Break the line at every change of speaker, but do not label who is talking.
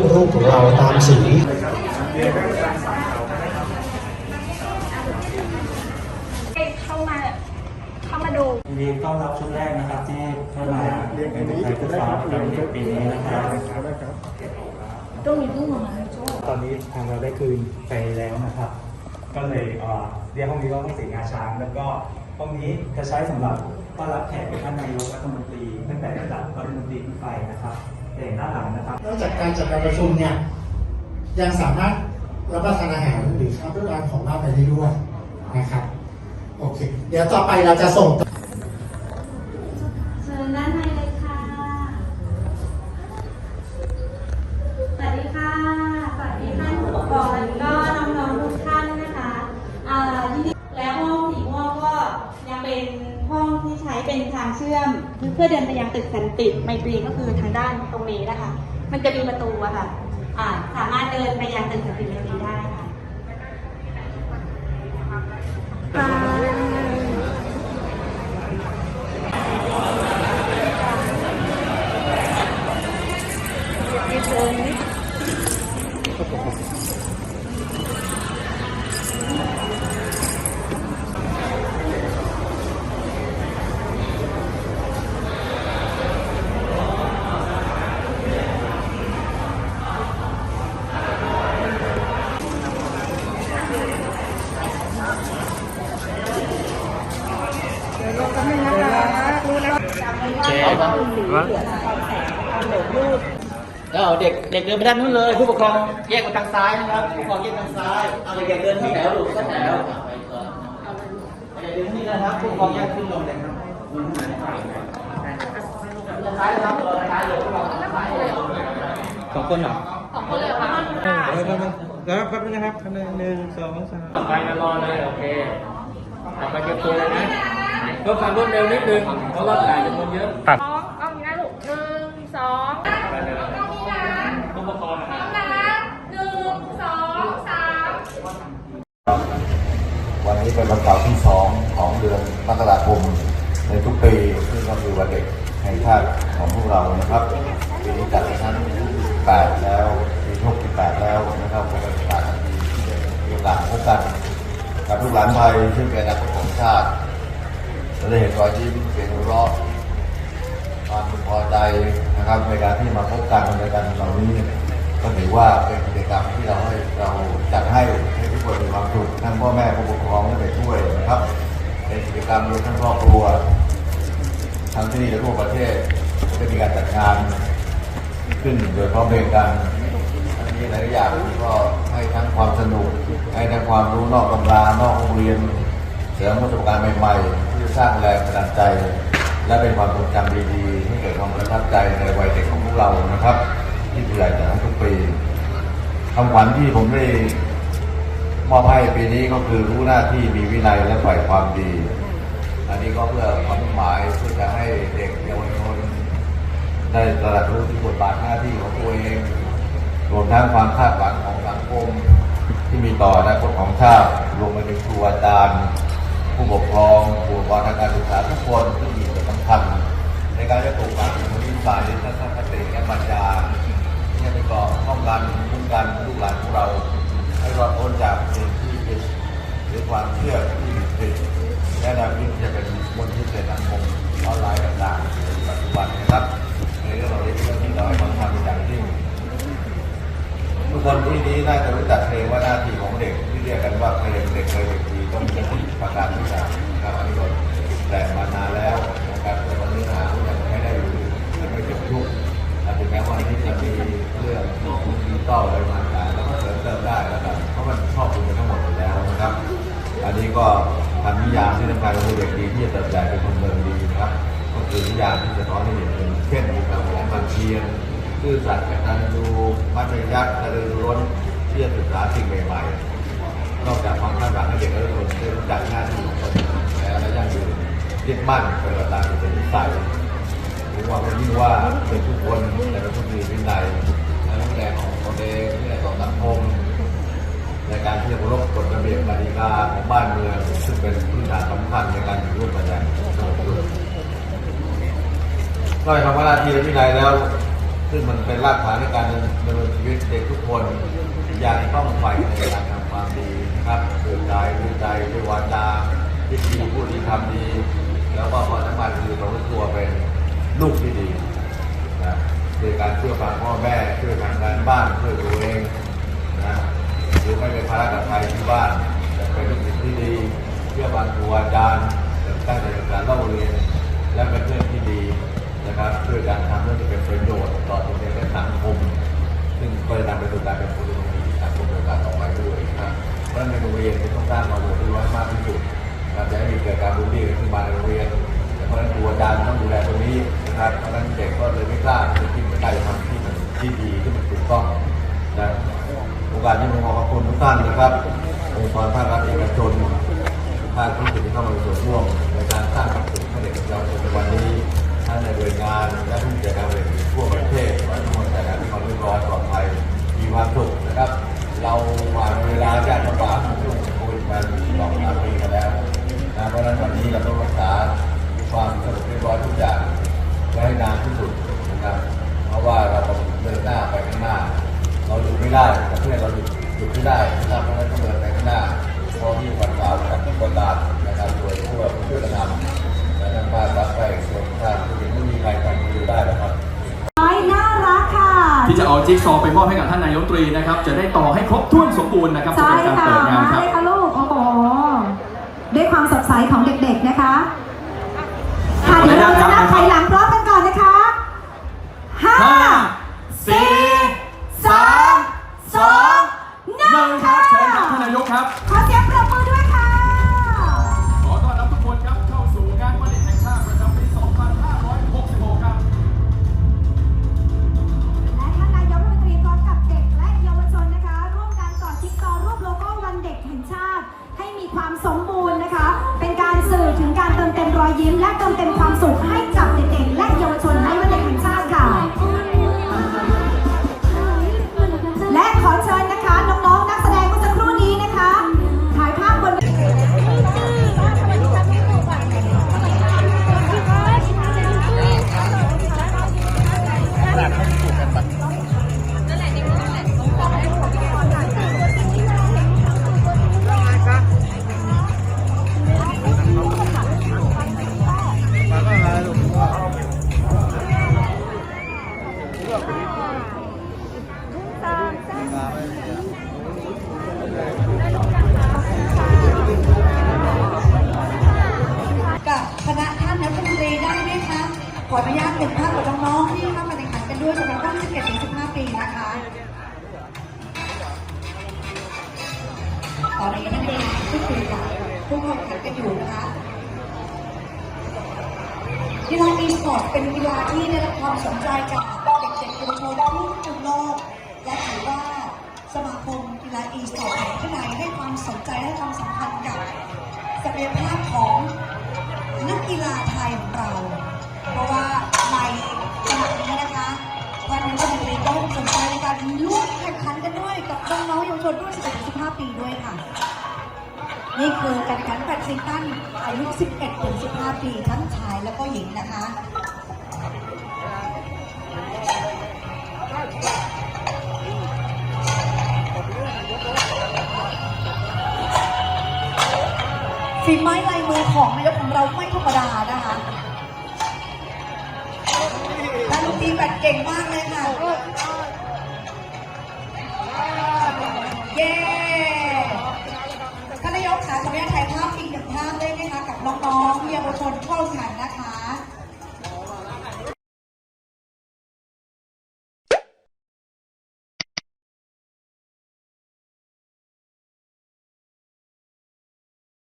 ลือกรูปของเราตามสี
เข้ามาเข้ามาดู
ยินดีต้อนรับชุดแรกนะครับที่เข้ามาเรียนในไทยฟุตซอลครั้งในปีนี้นะครับ
ตรงนี้เพิ่งมาในโจ้
ตอนนี้ทางเราได้คืนไปแล้วนะครับ ก็เลยเอ่อเรียกห้องนี้ว่าห้องสีงาช้าง แล้วก็ห้องนี้จะใช้สำหรับต้อนรับแขกท่านนายกรัฐมนตรีตั้งแต่ระดับรัฐมนตรีขึ้นไปนะครับ เด่นด้านหลังนะครับ
นอกจากการจัดการประชุมเนี่ยยังสามารถรับประทานอาหารหรือรับประทานของเราไปได้ด้วยนะครับโอเค เดี๋ยวต่อไปเราจะส่ง
เชิญด้านในเลยค่ะ สวัสดีค่ะ สวัสดีท่านผู้ปกครองแล้วก็น้องๆทุกท่านนะคะอ่าที่นี่และห้องสีม่วงก็ยังเป็นห้องที่ใช้เป็นทางเชื่อม เพื่อเดินไปยัง ติดไมตรีก็คือทางด้านตรงนี้นะคะ มันจะมีประตูอะค่ะสามารถเดินไปยังตึกสันติไมตรีได้ค่ะไป เราสีเหลืองความแสงความเหลืองรูด
เอาเด็กเด็กเดินไปด้านนู้นเลย ผู้ปกครองแยกไปทางซ้ายนะครับผู้ปกครองแยกทางซ้ายเอาเด็กๆเดินเข้าแถวลูกเข้าแถวเด็กเดินที่นี่นะครับผู้ปกครองแยกขึ้นลงเลยครับทางซ้ายนะครับรอทางซ้ายเลยผู้ปกครองทางซ้ายเลย
สองคนเหรอ
ของคนเลยค่ะ
เออแป๊บนึงแล้วแป๊บนึงนะครับหนึ่งหนึ่งสองสาม
ต่อไปนะรอเลยโอเคต่อไปเก็บตัวเลยนะ เพื่อความรวดเร็วนิดนึงเพราะว่าถ่ายจำนวนเยอะ
สองเอาอย่างนี้นะลูกหนึ่งสอง
ไปเลยผู้ปกครองนะครับ
นะหนึ่งสองสาม
วันนี้เป็นวันเสาร์ที่สองของเดือนมกราคมในทุกปีซึ่งก็คือวันเด็กแห่งชาติของพวกเรานะครับปีนี้จัดในครั้งที่8แล้วปีที่68แล้วนะครับเป็นโอกาสที่ได้มีโอกาสพบกันกับลูกหลานไทยซึ่งเป็นอนาคตของชาติ เราได้เห็นรอยยิ้มเสียงหัวเราะความพึงพอใจนะครับในการที่มาพบกันในการเหล่านี้ก็ถือว่าเป็นกิจกรรมที่เราให้เราจัดให้ให้ทุกคนมีความสุขทั้งพ่อแม่ผู้ปกครองและเด็กด้วยนะครับเป็นกิจกรรมรวมทั้งครอบครัวทั้งที่นี่และทั่วประเทศจะมีการจัดงานขึ้นโดยพร้อมเพรียงกันอันนี้หลายอย่างก็ให้ทั้งความสนุกให้ทั้งความรู้นอกตำรานอกโรงเรียนเสริมประสบการณ์ใหม่ๆ ที่จะสร้างแรงบันดาลใจ และเป็นความทรงจำดีๆให้เกิดความประทับใจในวัยเด็กของพวกเรานะครับ ที่ผู้ใหญ่จัดให้ทุกปีคำขวัญที่ผมได้มอบให้ปีนี้ก็คือรู้หน้าที่มีวินัยและฝ่ายความดี อันนี้ก็เพื่อความหมายเพื่อจะให้เด็กเยาวชนได้ตระหนักรู้ถึงบทบาทหน้าที่ของตัวเองรวมทั้งความคาดหวังของสังคมที่มีต่ออนาคตของชาติรวมไปถึงครูอาจารย์ ผู้ปกครองผู้ปกครองทางการศึกษาทุกคนที่มีส่วนสำคัญในการจะปลูกฝังถึงวิสัยทัศนคติและปัญญาที่จะก่อป้องกันคุ้มกันลูกหลานของเรา ให้รอดพ้นจากสิ่งที่ผิดหรือความเชื่อที่ผิดและแนวคิดที่จะเป็นมลทิศในสังคมออนไลน์ต่างๆในปัจจุบันนะครับในเรื่องเหล่านี้เป็นเรื่องที่เราให้ความสำคัญอย่างยิ่งทุกคนที่นี้น่าจะรู้จักเพลงว่าหน้าที่ของเด็กที่เรียกกันว่าเพลงเด็กเคยเด็ก ต้องมีที่ประการที่สามนะครับอันนี้ก็แต่งมานานแล้วนะครับแต่วันนี้นะยังไม่ได้ยังไม่จบทุกอาจจะแม้วันนี้จะมีเรื่องของดิจิตอลอะไรต่างแล้วก็เสริมเติมได้แล้วกันเพราะมันครอบคลุมกันทั้งหมดอยู่แล้วนะครับ อันนี้ก็ทำนิยามที่สำคัญก็คือเด็กดีที่จะเติบใหญ่เป็นคนเมืองดีนะครับก็คือนิยามที่จะสอนให้เด็กเป็นเช่นมีความขยันหมั่นเพียรซื่อสัตย ยึดมั่นปฏิบัติตามเป็นนิสัยรู้ว่าเป็นยิ่ว่าเป็นทุกคนแต่เป็นผู้มีวินัยทั้งแรงของตนเองแรงของสังคมในการที่จะรบกฎระเบียบกติกาของบ้านเมืองซึ่งเป็นพื้นฐานสำคัญในการอยู่ร่วมกันอย่างสงบสุขนอกจากว่าหน้าที่วินัยแล้ว ซึ่งมันเป็นรากฐานในการดำเนินชีวิตเด็กทุกคนอย่างต้องใฝ่ในการทำความดีนะครับเกิดใจด้วยใจด้วยวาจาที่ดีพูดดีทำดี แล้วก็พอน้ำมันดีเราก็ตัวเป็นลูกที่ดีนะโดยการเชื่อฟังพ่อแม่ช่วยทำงานบ้านช่วยตัวเองนะหรือไม่เป็นภาระกับใครที่บ้านจะเป็นลูกศิษย์ที่ดีเชื่อฟังครูอาจารย์ตั้งแต่การเล่าเรียนและเป็นเพื่อนที่ดีนะครับเพื่อการทำเพื่องเป็นประโยชน์ต่อตัวเองและสังคมซึ่งก็จะนำไปสู่การเป็นคนดีสังคมโดยกาต่อไปด้วยนะเพราะในโรงเรียนจะต้องสร้างมาโดยที่ร้อยมากที่สุด นะครับจะให้มีเกิดการบูลลี่ขึ้นมาในโรงเรียนเพราะฉะนั้นครูอาจารย์ต้องดูแลตรงนี้นะครับเพราะฉะนั้นเด็กก็เลยไม่กล้าที่จะคิดไม่กล้าจะทำที่มันที่ดีที่มันถูกต้องนะโอกาสที่ผมขอขอบคุณทุกท่านนะครับองค์กรภาครัฐเอกชนภาคธุรกิจที่เข้ามามีส่วนร่วมในการสร้างความสุขให้เด็กเยาในวันนี้ทั้งในหน่วยงานและผู้จัดการบริหารทั่วประเทศขอให้ทุกคนแต่ละที่ความเรียบร้อยปลอดภัยมีความสุขนะครับ เราผ่านเวลายากลำบาก ไม่ได้ประเทศเราหยุดหยุดไม่ได้นะครับเพราะฉะนั้นต้องเดินไปข้างหน้าเพราะที่วันเสาร์กับที่วันดานะครับโดยผู้ว่าช่วยกันทำและทางภาครัฐไปส่วนทางผู้หญิงไม่มีใครทำอยู่ได้นะครับ
น้อยน่ารักค่ะ
ที่จะเอาจิ๊กซอว์ไปมอบให้กับท่านนายกรัฐมนตรีนะครับ จะได้ต่อให้ครบถ้วนสมบูรณ์นะครับ
ใช่
สำหรับการ
ค่ะ
เปิดงาน
มา
ครับ
เลยค่ะลูกโอ้โหด้วยความสดใสของเด็กๆนะคะค่ะ กันอ
ยู่นะคะ
กี
ฬาอีสปอร์ตเป็นกีฬาที่ได้รับความสนใจจากเด็กๆเยาวชนทั่วทุกโลก และถือว่าสมาคมกีฬาอีสปอร์ตแห่งประเทศไทยให้ความสนใจและความสำคัญกับศักยภาพของนักกีฬาไทยของเรา เพราะว่าในขณะนี้นะคะท่านนายกรัฐมนตรีก็สนใจในการร่วมแข่งขันกันด้วยกับน้องๆเยาวชนรุ่น 15 ปีด้วยค่ะ นี่คือการแข่งแบดซิงตันอายุ 11ถึง15 ปีทั้งชายและก็หญิงนะคะฝีไม้ลายมือของนายกของเราไม่ธรรมดานะคะนักดนตรีแบดเก่งมากเลยค่ะ เย้ น้องเยาวชนเข้าแข่น